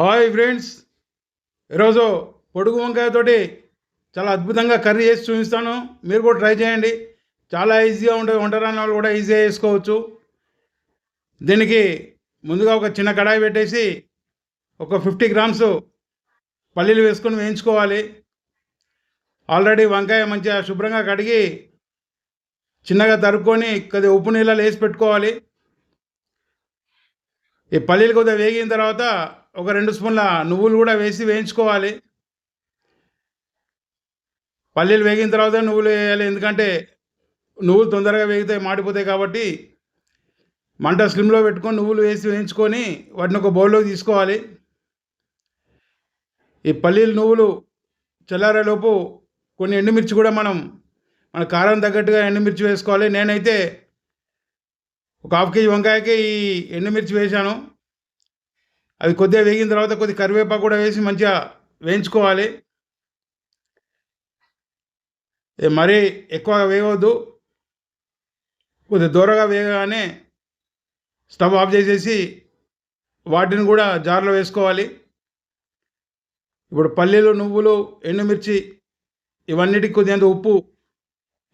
Hi friends. ఈరోజు పొడుగు వంకాయతోటి చాలా అద్భుతంగా కర్రీ చేసి చూపిస్తాను. మీరు కూడా ట్రై చేయండి. చాలా ఈజీగా ఉంటుంది వంట రాని వాళ్ళు కూడా ఈజీగా చేసుకోవచ్చు. దీనికి ముందుగా ఒక చిన్న కడాయి పెట్టేసి ఒక ఫిఫ్టీ గ్రామ్స్ పల్లీలు వేసుకొని వేయించుకోవాలి. ఆల్రెడీ వంకాయ మంచిగా శుభ్రంగా కడిగి చిన్నగా తరుక్కొని కొద్దిగా ఉప్పు నీళ్ళలో వేసి పెట్టుకోవాలి. ఈ పల్లీలు కొద్దిగా వేగిన తర్వాత ఒక రెండు స్పూన్ల నువ్వులు కూడా వేసి వేయించుకోవాలి. పల్లీలు వేగిన తర్వాత నువ్వులు వేయాలి. ఎందుకంటే నువ్వులు తొందరగా వేగితే మాడిపోతాయి కాబట్టి మంట స్లిమ్లో పెట్టుకొని నువ్వులు వేసి వేయించుకొని వాటిని ఒక బౌల్లోకి తీసుకోవాలి. ఈ పల్లీలు నువ్వులు చల్లారేలోపు కొన్ని ఎండుమిర్చి కూడా మనం మన కారం తగ్గట్టుగా ఎండుమిర్చి వేసుకోవాలి. నేనైతే ఒక హాఫ్ కేజీ వంకాయకి ఈ ఎండుమిర్చి వేశాను. అవి కొద్దిగా వేగిన తర్వాత కొద్ది కరివేపాకు కూడా వేసి మంచిగా వేయించుకోవాలి. మరీ ఎక్కువగా వేయవద్దు. కొద్దిగా దూరగా వేయగానే స్టవ్ ఆఫ్ చేసేసి వాటిని కూడా జార్లో వేసుకోవాలి. ఇప్పుడు పల్లీలు నువ్వులు ఎండుమిర్చి ఇవన్నిటికి కొద్దిగా ఉప్పు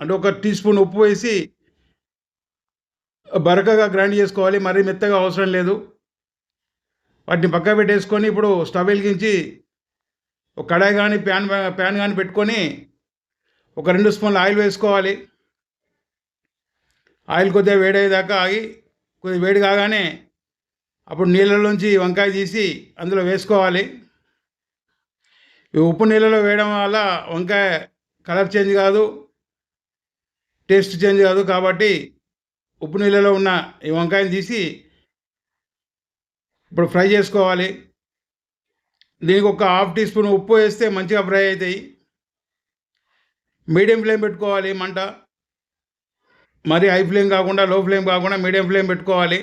అంటే ఒక టీ స్పూన్ ఉప్పు వేసి బరకగా గ్రైండ్ చేసుకోవాలి. మరీ మెత్తగా అవసరం లేదు. వాటిని పక్క పెట్టేసుకొని ఇప్పుడు స్టవ్ వెలిగించి ఒక కడాయి కానీ ప్యాన్ ప్యాన్ కానీ పెట్టుకొని ఒక రెండు స్పూన్లు ఆయిల్ వేసుకోవాలి. ఆయిల్ కొద్దిగా వేడయ్యేదాకా ఆగి కొద్దిగా వేడి కాగానే అప్పుడు నీళ్ళలోంచి వంకాయ తీసి అందులో వేసుకోవాలి. ఈ ఉప్పు నీళ్ళలో వేయడం వల్ల వంకాయ కలర్ చేంజ్ కాదు టేస్ట్ చేంజ్ కాదు కాబట్టి ఉప్పు నీళ్ళలో ఉన్న ఈ వంకాయని తీసి ఇప్పుడు ఫ్రై చేసుకోవాలి. దీనికి ఒక హాఫ్ టీ స్పూన్ ఉప్పు వేస్తే మంచిగా ఫ్రై అవుతాయి. మీడియం ఫ్లేమ్ పెట్టుకోవాలి మంట. మరి హై ఫ్లేమ్ కాకుండా లో ఫ్లేమ్ కాకుండా మీడియం ఫ్లేమ్ పెట్టుకోవాలి.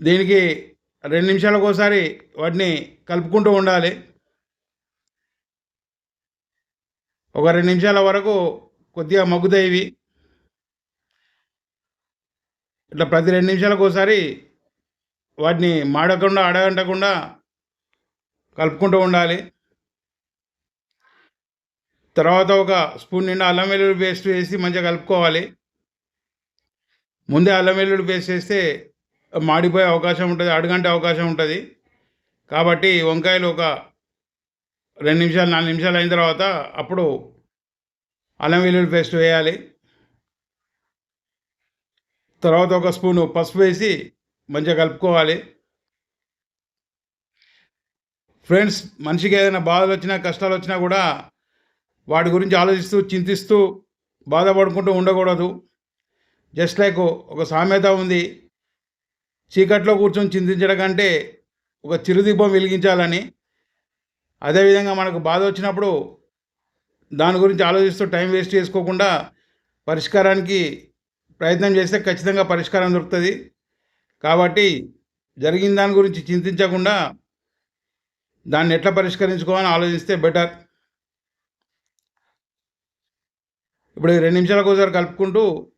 దీనికి రెండు నిమిషాలకు ఒకసారి వాటిని కలుపుకుంటూ ఉండాలి. ఒక రెండు నిమిషాల వరకు కొద్దిగా మగ్గుతాయి ఇవి. ఇట్లా ప్రతి రెండు నిమిషాలకు ఒకసారి వాటిని మాడకుండా అడగంటకుండా కలుపుకుంటూ ఉండాలి. తర్వాత ఒక స్పూన్ నిండా అల్లం వెల్లుల్లి పేస్ట్ వేసి మంచిగా కలుపుకోవాలి. ముందే అల్లం వెల్లుల్లి పేస్ట్ వేస్తే మాడిపోయే అవకాశం ఉంటుంది అడుగంటే అవకాశం ఉంటుంది. కాబట్టి వంకాయలు ఒక రెండు నిమిషాలు నాలుగు నిమిషాలు అయిన తర్వాత అప్పుడు అల్లం వెల్లుల్లి పేస్ట్ వేయాలి. తర్వాత ఒక స్పూను పసుపు వేసి మంచిగా కలుపుకోవాలి. ఫ్రెండ్స్ మనిషికి ఏదైనా బాధలు వచ్చినా కష్టాలు వచ్చినా కూడా వాటి గురించి ఆలోచిస్తూ చింతిస్తూ బాధపడుకుంటూ ఉండకూడదు. జస్ట్ లైక్ ఒక సామెత ఉంది. చీకట్లో కూర్చొని చింతించడం కంటే ఒక చిరుదీపం వెలిగించాలని. అదేవిధంగా మనకు బాధ వచ్చినప్పుడు దాని గురించి ఆలోచిస్తూ టైం వేస్ట్ చేసుకోకుండా పరిష్కారానికి ప్రయత్నం చేస్తే ఖచ్చితంగా పరిష్కారం దొరుకుతుంది. కాబట్టి జరిగిన దాని గురించి చింతించకుండా దాన్ని ఎట్లా పరిష్కరించుకోవాలని ఆలోచిస్తే బెటర్. ఇప్పుడు రెండు నిమిషాలకు ఒకసారి కలుపుకుంటూ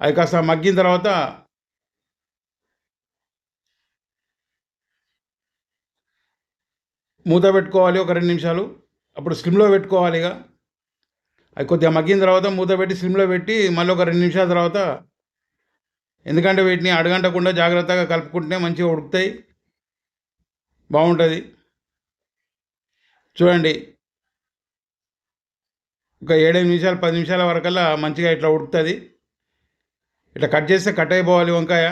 అవి కాస్త మగ్గిన తర్వాత మూత పెట్టుకోవాలి ఒక రెండు నిమిషాలు. అప్పుడు స్లిమ్లో పెట్టుకోవాలి ఇక. అవి కొద్దిగా మగ్గిన తర్వాత మూత పెట్టి స్లిమ్లో పెట్టి మళ్ళీ ఒక రెండు నిమిషాల తర్వాత ఎందుకంటే వీటిని అడగంటకుండా జాగ్రత్తగా కలుపుకుంటే మంచిగా ఉడుకుతాయి. బాగుంటుంది. చూడండి. ఒక ఏడెనిమిది నిమిషాలు పది నిమిషాల వరకల్లా మంచిగా ఇట్లా ఉడుకుతుంది. ఇట్లా కట్ చేస్తే కట్ అయిపోవాలి వంకాయ.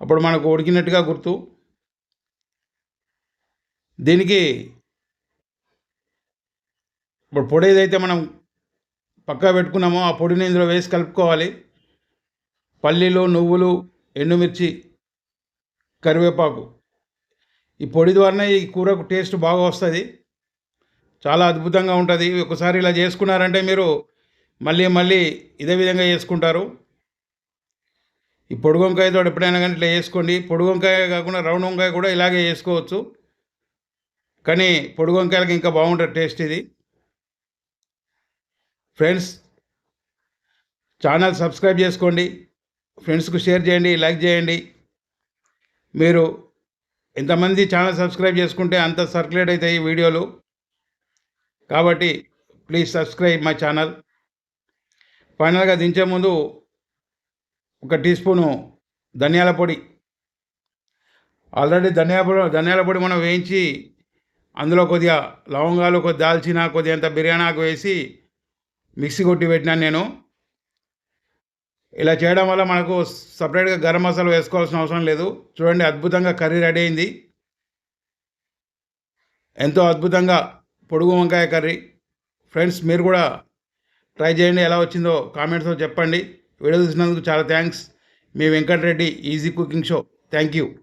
అప్పుడు మనకు ఉడికినట్టుగా గుర్తు. దీనికి ఇప్పుడు పొడి ఏదైతే మనం పక్కా పెట్టుకున్నామో ఆ పొడిని ఇందులో వేసి కలుపుకోవాలి. పల్లీలు నువ్వులు ఎండుమిర్చి కరివేపాకు. ఈ పొడి ద్వారానే ఈ కూరకు టేస్ట్ బాగా వస్తుంది. చాలా అద్భుతంగా ఉంటుంది. ఒకసారి ఇలా చేసుకున్నారంటే మీరు మళ్ళీ మళ్ళీ ఇదే విధంగా చేసుకుంటారు. ఈ పొడి వంకాయతో ఎప్పుడైనా కానీ ఇట్లా చేసుకోండి. పొడి వంకాయ కాకుండా రౌండ్ వంకాయ కూడా ఇలాగే చేసుకోవచ్చు. కానీ పొడి వంకాయలకి ఇంకా బాగుంటుంది టేస్ట్ ఇది. ఫ్రెండ్స్ ఛానల్ సబ్స్క్రైబ్ చేసుకోండి ఫ్రెండ్స్కు షేర్ చేయండి లైక్ చేయండి. మీరు ఎంతమంది ఛానల్ సబ్స్క్రైబ్ చేసుకుంటే అంత సర్క్యులేట్ అవుతాయి ఈ వీడియోలు. కాబట్టి ప్లీజ్ సబ్స్క్రైబ్ మై ఛానల్. ఫైనల్గా దించే ముందు ఒక టీ స్పూను ధనియాల పొడి. ఆల్రెడీ ధనియాల పొడి ధనియాల పొడి మనం వేయించి అందులో కొద్దిగా లవంగాలు కొద్ది దాల్చిన కొద్దిగా అంత బిర్యానీ ఆకు వేసి మిక్సీ కొట్టి పెట్టినాను నేను. ఇలా చేయడం వల్ల మనకు సపరేట్గా గరం మసాలా వేసుకోవాల్సిన అవసరం లేదు. చూడండి అద్భుతంగా కర్రీ రెడీ అయింది. ఎంతో అద్భుతంగా పొడుగు వంకాయ కర్రీ. ఫ్రెండ్స్ మీరు కూడా ట్రై చేయండి. ఎలా వచ్చిందో కామెంట్స్లో చెప్పండి. వీడియో చూసినందుకు చాలా thanks. Me Venkatareddy easy cooking show. Thank you.